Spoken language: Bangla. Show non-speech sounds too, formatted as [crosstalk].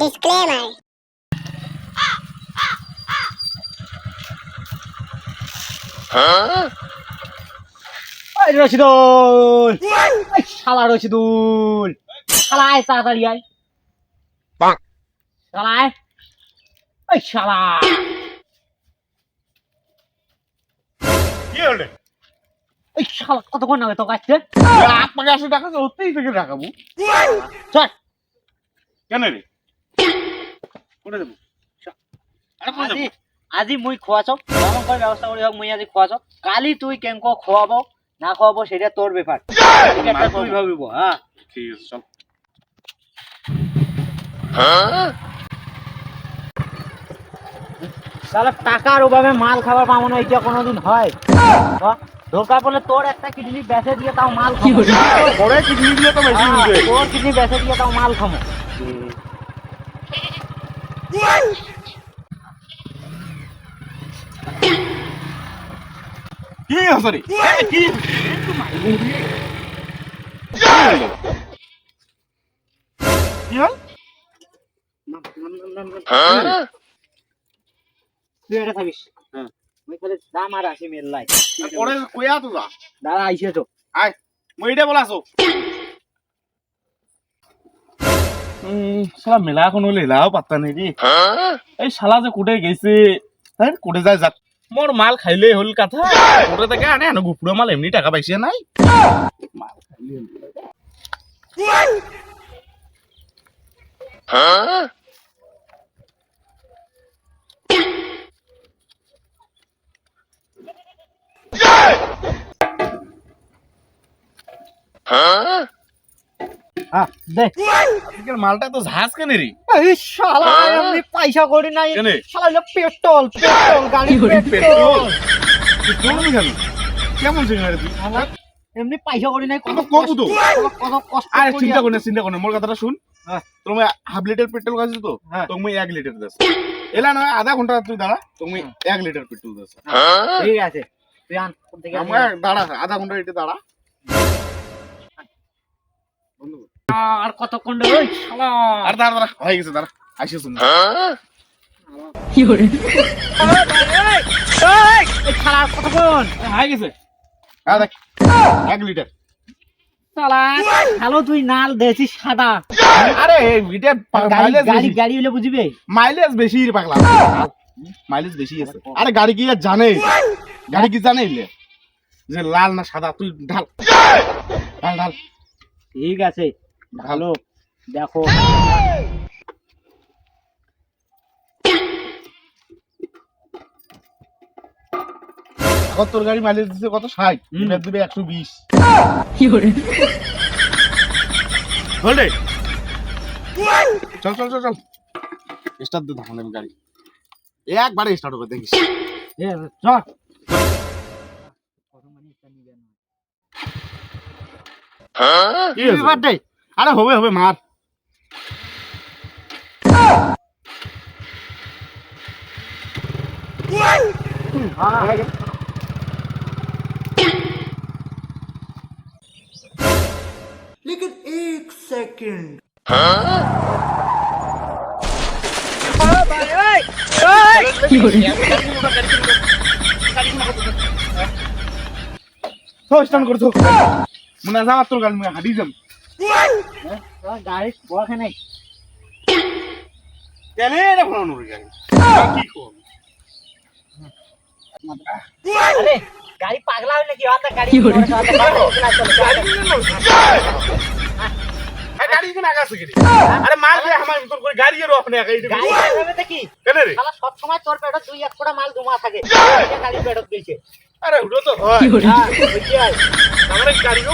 Disclaimer. রশিদুল। শালা রশিদুল। শালা আয় তাড়াতাড়ি আয়। শালা আয়। এই শালা। কি হলে? এই শালা কতক্ষণ হবে তো কাছে আপনাকে আসলে টাকা ওতেই থেকে রাখাবো চল। কেন রে? কোনে দেবো আজি মুই খোৱাচ কেমন করে ব্যবস্থা করি হোক আজি খোৱাচ কালি তুই কেঙ্ক খোৱাব না খোৱাব সেটা তোর ব্যাপার তুই ভাবিব হ্যাঁ ঠিক আছে চল তাহলে টাকার অভাবে মাল খাবার পাবো না এটা কোনোদিন হয়? দরকার পড়লে তোর একটা কিডনি বেচে দিয়ে তাও মাল খাব কিডনি দিয়ে তো তোর কিডনি বেচে দিয়ে তাও মাল খাব কি আছে রে এ, কি? কি হল? তুই এটা থাকিস হ্যাঁ। মুই খালি দাম আর আসি মেল্লাই পরে কইয়া তো যা। দাদা আইসে তো। আয় মই এটা বলাছো শালা মেলা কোনো লেলাও পাত্তা নেই রে। এই শালা যে কোটে গেছে হ্যাঁ কোটে যায় যাক। মোর মাল খাইলে হল কথা। কোটে থেকে আনে আনো গুপুড়ো মাল এমনি টাকা পাইছে নাই। মাল খাইলে হ্যাঁ দে [coughs] আজকের মালটা তো ঝাঁজ কেনে রে। এই শালা এমনি পয়সা করি নাই? শালা হলো পেট্রোল পেট্রোল গাড়ি পেট্রোল। পেট্রোল? কেন কেমন সিঙ্গারে তুই? এমনি পয়সা করি নাই কত কত তো? কত কষ্ট আরে চিন্তা করি না চিন্তা করি না। মোর কথাটা শুন। হ্যাঁ। হাফ লিটার পেট্রোল খাচ্ছিস তো হ্যাঁ। তুমি এক লিটার দাস এলা নয় আধা ঘণ্টা তুই দাঁড়া তুমি এক লিটার পেট্রোল দাস ঠিক আছে দাঁড়া আধা ঘণ্টা এটা দাঁড়া। বন্ধ। আর কতক্ষণ ওই শালা। আর দাঁড়া দাঁড়া হয়ে গেছে দাঁড়া শালা আর কতক্ষণ? হয়ে গেছে। হ্যাঁ দেখ এক লিটার। শালা হ্যালো তুই নাল দেছিস সাদা। আরে এটা মাইলেজ গাড়ি বেশি। গাড়ি হলে বুঝবে? মাইলেজ বেশি রে পাগলা। মাইলেজ বেশি আছে। আরে গাড়ি কি জানে? গাড়ি কি জানে? যে লাল না সাদা তুই ঢাল। ঢাল ঢাল। ঠিক আছে। ভালো দেখো। এখন তোর গাড়ি মাইলেজ দিচ্ছে কত? ষাট। এবার দিবে একশো বিশ। হলে চল চল চল চল। স্টার্ট দে তখন আমি গাড়ি। একবারে স্টার্ট হবে দেখিস। এ, চল? বার্থডে আরে হবে হবে মার তো স্টার্ট করছ মনে আছে আমার তোর গাড়ি মুখে হাঁটি যাম গাড়ি বড় নাই তেলে রে ফোন ওর গাড়ি কি করব? আরে গাড়ি পাগলা হইলে কি গাড়ি গাড়ি কেন আগাছে কি আরে মাল রে আমার তোর করে গাড়ি এর আপনি আগাই দিবি গাড়ি এভাবে দেখি কেন রে? শালা সব সময় তোর পেটে দুই এক কোটা মাল দুমা থাকে। গাড়ি পেটত গেছে আরে উঠো তো হয় হ্যাঁ বুঝি আয় আমার গাড়িও